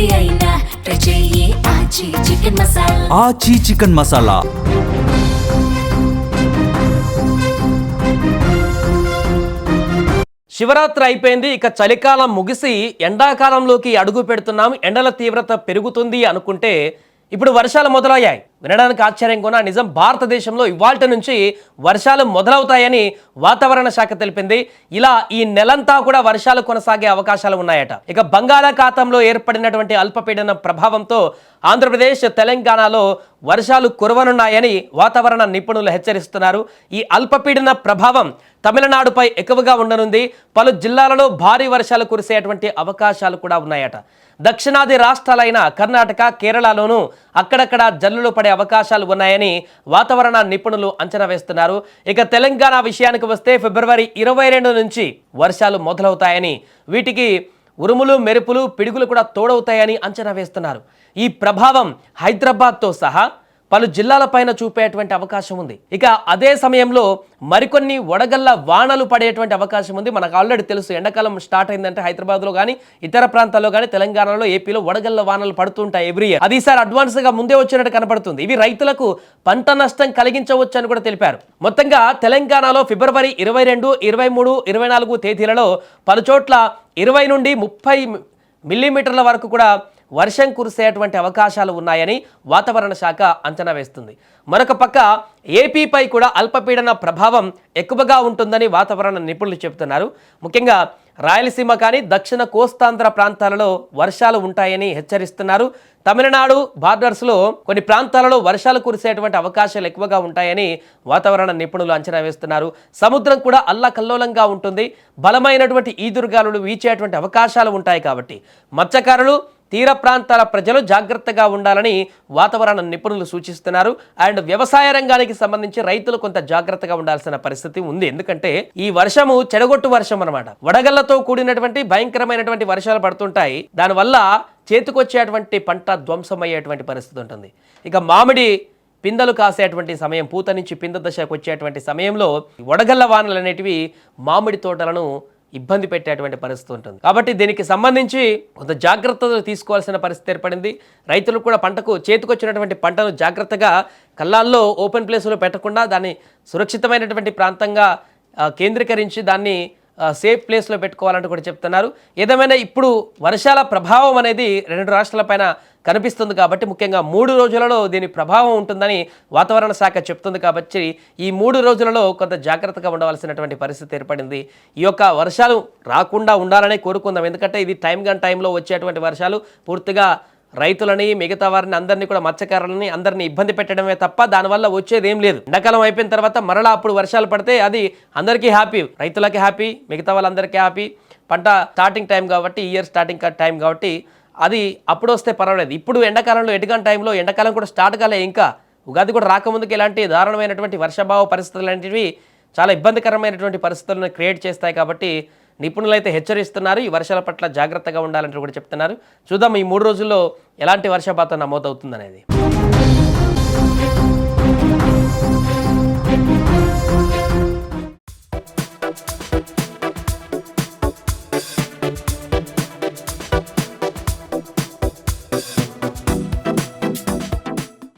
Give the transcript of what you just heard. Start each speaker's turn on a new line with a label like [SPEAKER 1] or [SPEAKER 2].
[SPEAKER 1] ఏది అయినా ట్రై చెయ్యి ఆచి చికెన్ మసాలా.
[SPEAKER 2] ఆచీ చికెన్ మసాలా.
[SPEAKER 3] శివరాత్రి అయిపోయింది ఇక చలికాలం ముగిసి ఎండాకాలంలోకి అడుగు పెడుతున్నాం. ఎండల తీవ్రత పెరుగుతుంది అనుకుంటే ఇప్పుడు వర్షాలు మొదలయ్యాయి. వినడానికి ఆశ్చర్యం కూడా నిజం భారతదేశంలో ఇవాల్టి నుంచి వర్షాలు మొదలవుతాయని వాతావరణ శాఖ తెలిపింది. ఇలా ఈ నెలంతా కూడా వర్షాలు కొనసాగే అవకాశాలు ఉన్నాయట. ఇక బంగాళాఖాతంలో ఏర్పడినటువంటి అల్పపీడన ప్రభావంతో ఆంధ్రప్రదేశ్ తెలంగాణలో వర్షాలు కురవనున్నాయని వాతావరణ నిపుణులు హెచ్చరిస్తున్నారు. ఈ అల్పపీడన ప్రభావం తమిళనాడుపై ఎక్కువగా ఉండనుంది. పలు జిల్లాలలో భారీ వర్షాలు కురిసేటువంటి అవకాశాలు కూడా ఉన్నాయట. దక్షిణాది రాష్ట్రాలైన కర్ణాటక కేరళలోనూ అక్కడక్కడ జల్లులు పడే అవకాశాలు ఉన్నాయని వాతావరణ నిపుణులు అంచనా వేస్తున్నారు. ఇక తెలంగాణ విషయానికి వస్తే ఫిబ్రవరి ఇరవై రెండు నుంచి వర్షాలు మొదలవుతాయని వీటికి ఉరుములు మెరుపులు పిడుగులు కూడా తోడవుతాయని అంచనా వేస్తున్నారు. ఈ ప్రభావం హైదరాబాద్తో సహా పలు జిల్లాలపైన చూపేటువంటి అవకాశం ఉంది. ఇక అదే సమయంలో మరికొన్ని వడగళ్ళ వానలు పడేటువంటి అవకాశం ఉంది. మనకు ఆల్రెడీ తెలుసు ఎండాకాలం స్టార్ట్ అయిందంటే హైదరాబాద్లో కానీ ఇతర ప్రాంతాల్లో కానీ తెలంగాణలో ఏపీలో వడగళ్ళ వానలు పడుతుంటాయి ఎవ్రీ ఇయర్. అది ఈసారి అడ్వాన్స్గా ముందే వచ్చినట్టు కనపడుతుంది. ఇవి రైతులకు పంట నష్టం కలిగించవచ్చు అని కూడా తెలిపారు. మొత్తంగా తెలంగాణలో ఫిబ్రవరి ఇరవై రెండు ఇరవై మూడు ఇరవై నాలుగు తేదీలలో పలుచోట్ల ఇరవై నుండి ముప్పై మిల్లీమీటర్ల వరకు కూడా వర్షం కురిసేటువంటి అవకాశాలు ఉన్నాయని వాతావరణ శాఖ అంచనా వేస్తుంది. మరొక పక్క ఏపీపై కూడా అల్పపీడన ప్రభావం ఎక్కువగా ఉంటుందని వాతావరణ నిపుణులు చెబుతున్నారు. ముఖ్యంగా రాయలసీమ కానీ దక్షిణ కోస్తాంధ్ర ప్రాంతాలలో వర్షాలు ఉంటాయని హెచ్చరిస్తున్నారు. తమిళనాడు బార్డర్స్లో కొన్ని ప్రాంతాలలో వర్షాలు కురిసేటువంటి అవకాశాలు ఎక్కువగా ఉంటాయని వాతావరణ నిపుణులు అంచనా వేస్తున్నారు. సముద్రం కూడా అల్లకల్లోలంగా ఉంటుంది. బలమైనటువంటి ఈదురుగాలులు వీచేటువంటి అవకాశాలు ఉంటాయి కాబట్టి మత్స్యకారులు తీర ప్రాంతాల ప్రజలు జాగ్రత్తగా ఉండాలని వాతావరణ నిపుణులు సూచిస్తున్నారు. అండ్ వ్యవసాయ రంగానికి సంబంధించి రైతులు కొంత జాగ్రత్తగా ఉండాల్సిన పరిస్థితి ఉంది. ఎందుకంటే ఈ వర్షము చెడగొట్టు వర్షం అనమాట వడగళ్ళతో కూడినటువంటి భయంకరమైనటువంటి వర్షాలు పడుతుంటాయి. దానివల్ల చేతికొచ్చేటువంటి పంట ధ్వంసమయ్యేటువంటి పరిస్థితి ఉంటుంది. ఇక మామిడి పిందెలు కాసేటువంటి సమయం పూత నుంచి పింద దశకు వచ్చేటువంటి సమయంలో వడగళ్ళ వానలు అనేటివి మామిడి తోటలను ఇబ్బంది పెట్టేటువంటి పరిస్థితి ఉంటుంది. కాబట్టి దీనికి సంబంధించి కొంత జాగ్రత్తలు తీసుకోవాల్సిన పరిస్థితి ఏర్పడింది. రైతులు కూడా పంటకు చేతికొచ్చినటువంటి పంటను జాగ్రత్తగా కళ్ళాల్లో ఓపెన్ ప్లేస్లో పెట్టకుండా దాన్ని సురక్షితమైనటువంటి ప్రాంతంగా కేంద్రీకరించి దాన్ని సేఫ్ ప్లేస్లో పెట్టుకోవాలంటూ కూడా చెప్తున్నారు. ఏదేమైనా ఇప్పుడు వర్షాల ప్రభావం అనేది రెండు రాష్ట్రాలపైన కనిపిస్తుంది కాబట్టి ముఖ్యంగా మూడు రోజులలో దీని ప్రభావం ఉంటుందని వాతావరణ శాఖ చెప్తుంది కాబట్టి ఈ మూడు రోజులలో కొంత జాగ్రత్తగా ఉండవలసినటువంటి పరిస్థితి ఏర్పడింది. ఈ యొక్క వర్షాలు రాకుండా ఉండాలని కోరుకుందాం. ఎందుకంటే ఇది టైం గన్ టైంలో వచ్చేటువంటి వర్షాలు పూర్తిగా రైతులని మిగతా వారిని అందరినీ కూడా మత్స్యకారులని అందరినీ ఇబ్బంది పెట్టడమే తప్ప దానివల్ల వచ్చేది ఏం లేదు. ఎండాకాలం అయిపోయిన తర్వాత మరలా అప్పుడు వర్షాలు పడితే అది అందరికీ హ్యాపీ రైతులకి హ్యాపీ మిగతా వాళ్ళందరికీ హ్యాపీ. పంట స్టార్టింగ్ టైం కాబట్టి ఇయర్ స్టార్టింగ్ టైం కాబట్టి అది అప్పుడు వస్తే పర్వాలేదు. ఇప్పుడు ఎండాకాలంలో ఎటుగాని టైంలో ఎండాకాలం కూడా స్టార్ట్ కాలే ఇంకా. ఉగాది కూడా రాకముందుకు ఇలాంటి దారుణమైనటువంటి వర్షభావ పరిస్థితులు లాంటివి చాలా ఇబ్బందికరమైనటువంటి పరిస్థితులను క్రియేట్ చేస్తాయి కాబట్టి నిపుణులు అయితే హెచ్చరిస్తున్నారు. ఈ వర్షాల పట్ల జాగ్రత్తగా ఉండాలంటూ కూడా చెప్తున్నారు. చూద్దాం ఈ మూడు రోజుల్లో ఎలాంటి వర్షపాతం నమోదవుతుందనేది.